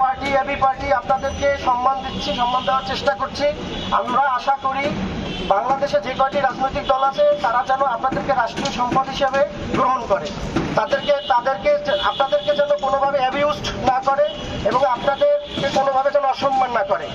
Party, AB party, আপনাদেরকে সম্মান দিচ্ছি, সম্মান দেওয়ার চেষ্টা করছি। আমরা আশা করি বাংলাদেশে যে কয়টি রাজনৈতিক দল আছে, তারা যেন আপনাদেরকে রাষ্ট্রীয় সম্পদ হিসেবে গ্রহণ করে। তাদেরকে তাদেরকে, আপনাদেরকে যেন কোনোভাবে অ্যাবিউজড না করে এবং আপনাদেরকে কোনোভাবে যেন অসম্মান না করে।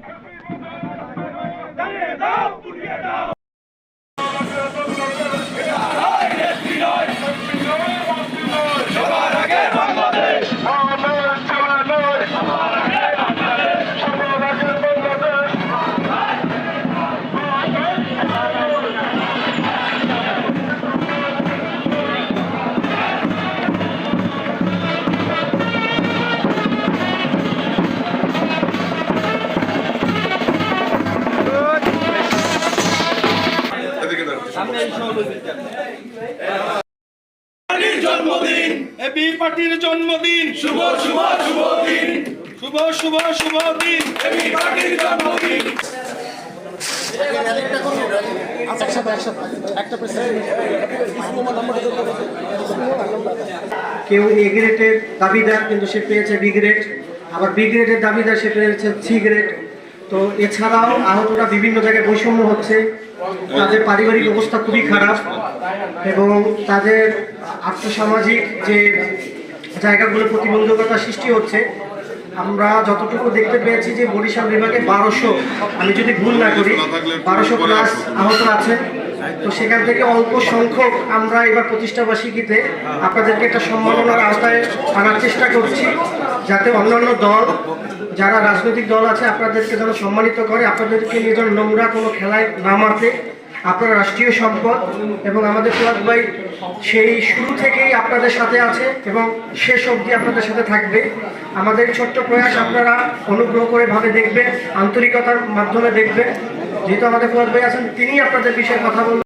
পার্টির জন্মদিন। এবি পার্টির জন্মদিন। শুভ শুভ শুভ দিন। শুভ শুভ শুভ দিন। এবি পার্টির জন্মদিন। কেউ এ গ্রেডের দাবিদার কিন্তু সে পেয়েছে বি গ্রেড আবার বি গ্রেডের দাবিদার সে পেয়েছে সি গ্রেড তো এছাড়াও আহতরা বিভিন্ন জায়গায় বৈষম্য হচ্ছে। তাদের পারিবারিক অবস্থা খুবই খারাপ এবং তাদের আর্থসামাজিক যে জায়গাগুলো প্রতিবন্ধকতা সৃষ্টি হচ্ছে আমরা যতটুকু দেখতে পেয়েছি যে বরিশাল বিভাগে বারোশো, আমি যদি ভুল না করি, বারোশো প্লাস আহত আছে। তো সেখান থেকে অল্প সংখ্যক আমরা এবার প্রতিষ্ঠাবার্ষিকীতে আপনাদেরকে একটা সম্মাননার আওতায় আনার চেষ্টা করছি, যাতে অন্যান্য দল, যারা রাজনৈতিক দল আছে, আপনাদেরকে যেন সম্মানিত করে, আপনাদেরকে নিয়ে যেন নোংরা কোনো খেলায় না মারতে। আপনারা রাষ্ট্রীয় সম্পদ এবং আমাদের ফুয়াদ ভাই সেই শুরু থেকেই আপনাদের সাথে আছে এবং শেষ অবধি আপনাদের সাথে থাকবে। আমাদের ছোট্ট প্রয়াস আপনারা অনুগ্রহ করে ভাবে দেখবেন, আন্তরিকতার মাধ্যমে দেখবেন। যেহেতু আমাদের ফুয়াদ ভাই আছেন তিনি আপনাদের বিষয়ে কথা বলবেন।